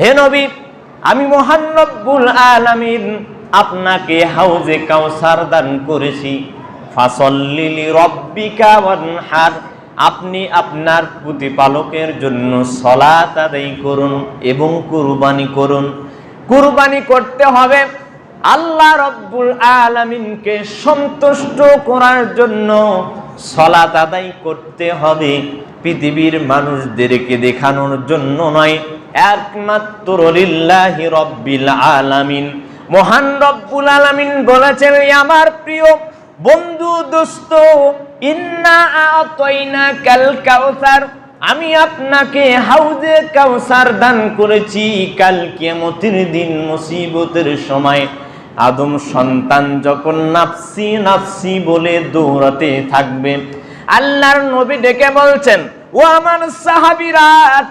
হে নবী, আমি মহান আলামিন আপনাকে হাউজে কাউসার দান করেছি। ফাসল্লি লিরাব্বিকা ওয়ানহার, আপনি আপনার প্রতিপালকের জন্য সলাত আদায় করুন এবং কুরবানি করুন। কুরবানি করতে হবে আল্লাহ রব্বুল আলামিনকে সন্তুষ্ট করার জন্য সলাত আদায় করতে হবে। পৃথিবীর মানুষদেরকে দেখানোর জন্য নয়, একমাত্র লিল্লাহি রব্বিল আলামিন। মহান রব্বুল আলামিন বলেছেন "এই আমার প্রিয় বন্ধু, দোস্ত, ইন্না আতাইনা কাল কাউসার আমি আপনাকে হাউজে কাউসার দান করেছি কাল কিয়ামতের দিন মুসিবতের সময়। আদম সন্তান যখন নাফসি নাফসি বলে দৌড়াতে থাকবে, আল্লাহর নবী ডেকে বলছেন, ও আমার সাহাবিরা,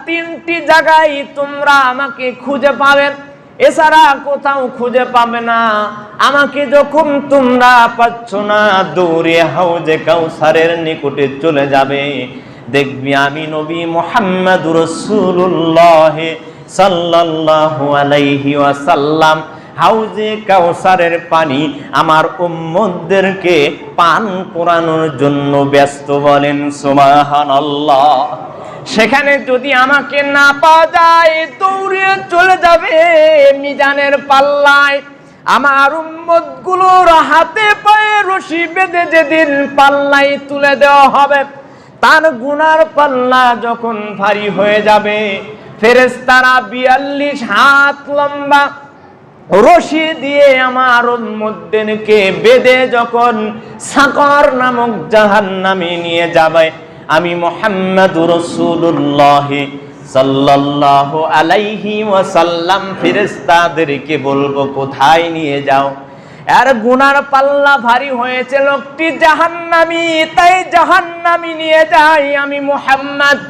তিনটি জায়গায় তোমরা আমাকে খুঁজে পাবেন এছাড়া কোথাও খুঁজে পাবে না। আমাকে যখন তোমরা পাচ্ছ না, দৌড়ে হাউজে কাউসারের নিকটে চলে যাবে। দেখবি আমি নবী মোহাম্মদ রসুল্লাহ সাল্লাল্লাহু আলাইহি ওয়াসাল্লাম। হাউজে কাউসারের পানি আমার উম্মতদেরকে পান করানোর জন্য ব্যস্ত বলেন, সুবহানাল্লাহ। সেখানে যদি আমাকে না পাওয়া যায়, দৌড়ে চলে যাবে মিজানের পাল্লায়। আমার উম্মতগুলোর হাতে পায়ে রশি বেঁধে যেদিন পাল্লাই তুলে দেওয়া হবে, তার গুনার পাল্লা যখন ভারী হয়ে যাবে ফেরেস্তারা বিয়াল্লিশ হাত লম্বা রশি দিয়ে আমার উম্মতদেরকে বেঁধে যখন সাকর নামক জাহান্নামে নিয়ে যাবে, আমি মোহাম্মদ রসুল্লাহ সাল্লাল্লাহু আলাইহি ওয়াসাল্লাম ফেরেশতাদেরকে বলব, কোথায় নিয়ে যাও? আর গুনার পাল্লা ভারী হয়েছে, লোকটি জাহান্নামি, তাই জাহান্নামি নিয়ে যাই আমি মোহাম্মদ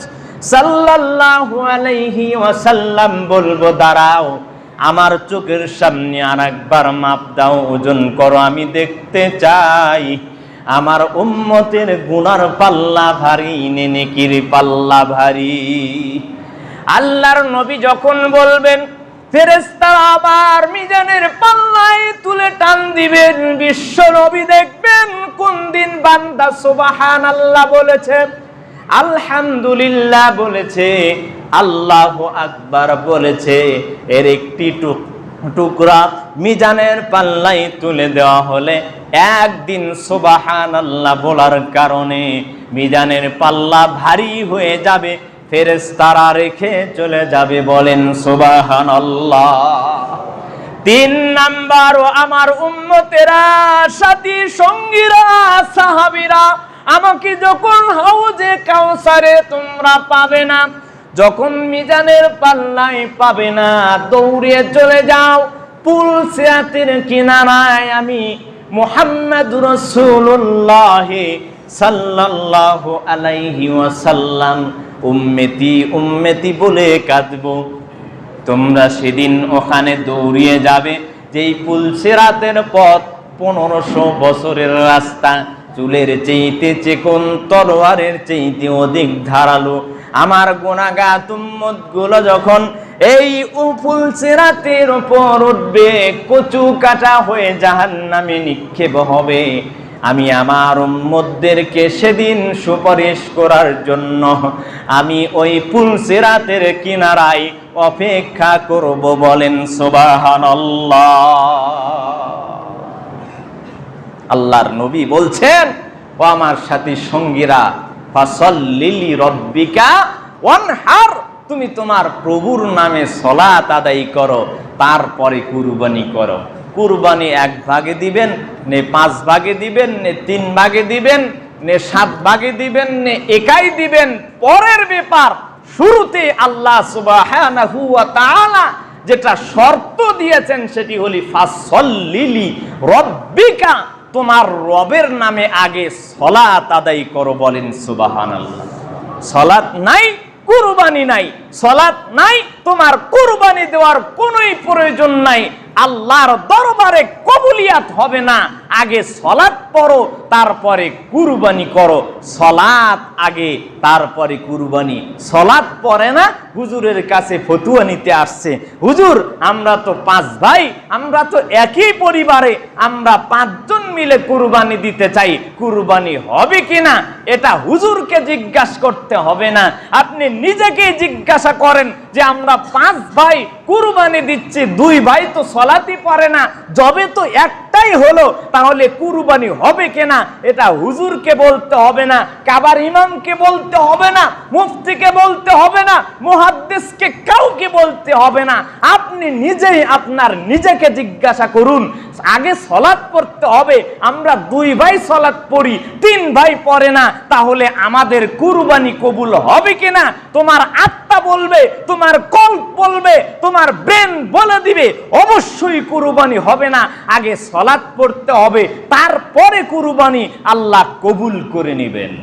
সাল্লাল্লাহু আলাইহি ওয়াসাল্লাম বলব, দাঁড়াও। আমার চোখের সামনে আর একবার মাপ দাও, ওজন করো, আমি দেখতে চাই। আমার উম্মতের গুনার পাল্লা ভারী নেনেকির পাল্লা ভারী। আল্লাহর নবী যখন বলবেন ফেরেস্তারা আবার মিজানের পাল্লায় তুলে টান দিবেন, বিশ্ব নবী দেখবেন কোন দিন বান্দা সুবাহান আল্লাহ বলেছে আলহামদুলিল্লাহ বলেছে, আল্লাহ আকবার বলেছে, এর একটি টুক, টুকরা মিজানের পাল্লাই তুলে দেওয়া হলে একদিন সুবাহান আল্লাহ বলার কারণে মিজানের পাল্লা ভারী হয়ে যাবে ফেরেস্তারা রেখে চলে যাবে বলেন সুবাহান আল্লাহ তিন নাম্বার আমার উম্মতেরা, সাথী সঙ্গীরা, সাহাবীরা আমাকে যখন হাউজে কাউসারে তোমরা পাবে না, যখন মিজানের পাল্লায় পাবে না দৌড়ে চলে যাও পুল সিরাতের কিনারায় আমি মোহাম্মদ রসুল্লাহ সাল্লাল্লাহু আলাইহি ওয়াসাল্লাম, উম্মেতি উম্মেতি বলে কাঁদবো। তোমরা সেদিন ওখানে দৌড়িয়ে যাবে, যেই পুল পুলসেরাতের পথ পনেরোশো বছরের রাস্তা চুলের চেইতে চেকন তলোয়ারের চেইতে অধিক ধারালো। আমার গোনাগা তুম্মতগুলো যখন এই উপুল সেরাতের উপর উঠবে, কচু কাটা হয়ে জাহান নামে নিক্ষেপ হবে। আমি আমার উম্মদদেরকে সেদিন সুপারিশ করার জন্য আমি ওই পুল সেরাতের কিনারায় অপেক্ষা করব বলেন সুবহানাল্লাহ। আল্লাহর নবী বলছেন, ও আমার সাথী সঙ্গীরা, ফাসল্লিলি রব্বিকা ওয়ানহার, তুমি তোমার প্রভুর নামে সলাত আদায় করো, তারপরে কুরবানি করো। কুরবানি এক ভাগে দিবেন, নে পাঁচ ভাগে দিবেন, নে তিন ভাগে দিবেন, নে সাত ভাগে দিবেন, নে একাই দিবেন। পরের ব্যাপার, শুরুতে আল্লাহ তাআলা যেটা শর্ত দিয়েছেন সেটি হলি ফাসল্লিলি রব্বিকা তোমার রবের নামে আগে সলাত আদায় করো বলেন সুবহানাল্লাহ। সলাত নাই, কুরবানি নাই। সলাত নাই, তোমার কুরবানি দেওয়ার কোনোই প্রয়োজন নাই। আল্লাহর দরবারে কবুলিয়াত হবে না। আগে সলাৎ পড়ো, তারপরে কুরবানি করো। সলাৎ আগে, তারপরে কুরবানি। সলাৎ পরে না, হুজুরের কাছে ফতুয়া নিতে আসছে। হুজুর, আমরা তো পাঁচ ভাই, আমরা তো একই পরিবারে, আমরা পাঁচজন মিলে কুরবানি দিতে চাই, কুরবানি হবে কিনা, এটা হুজুরকে জিজ্ঞাসা করতে হবে না। আপনি নিজেকে জিজ্ঞাসা করেন যে আমরা পাঁচ ভাই কুরবানি দিচ্ছি, দুই ভাই তো সলাতি পারে না, যবে তো একটাই হলো, তাহলে কুরবানি হবে কিনা, এটা হুজুরকে বলতে হবে না, কাবার ইমামকে বলতে হবে না, মুফতিকে বলতে হবে না, মুহাদ্দিসকে কাউকে বলতে হবে না। আপনি নিজেই আপনার নিজেকে জিজ্ঞাসা করুন, আগে সলাৎ পড়তে হবে, আমরা দুই ভাই সলাৎ পড়ি, তিন ভাই পড়ে না, তাহলে আমাদের কুরবানি কবুল হবে কিনা? তোমার আত্মা বলবে, তোমার কল্প বলবে, তোমার ব্রেন বলে দিবে, অবশ্যই কুরবানি হবে না। আগে সলাৎ পড়তে হবে, তারপরে কুরবানি আল্লাহ কবুল করে নেবেন।